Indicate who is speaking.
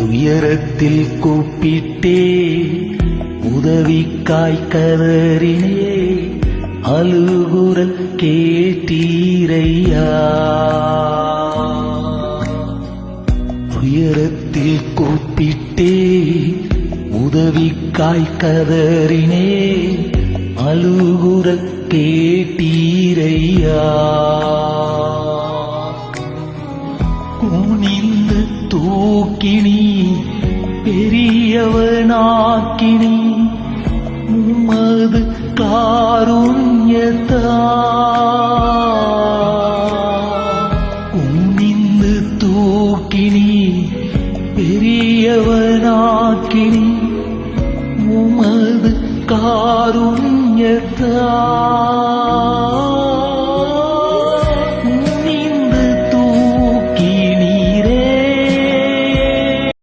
Speaker 1: துயரத்தில் கூப்பிட்டே உதவிக்காய் கதறினே அழுகுரல் கேட்டீரையா? துயரத்தில் கூப்பிட்டே உதவிக்காய் கதறினே அழுகுரல் கேட்டீரையா? குனிந்து தூக்கினீ பெரியவனாக்கினி உமது காருண்யத்தா. குனிந்து தூக்கினி பெரியவனாக்கினி உமது காருண்யத்தா.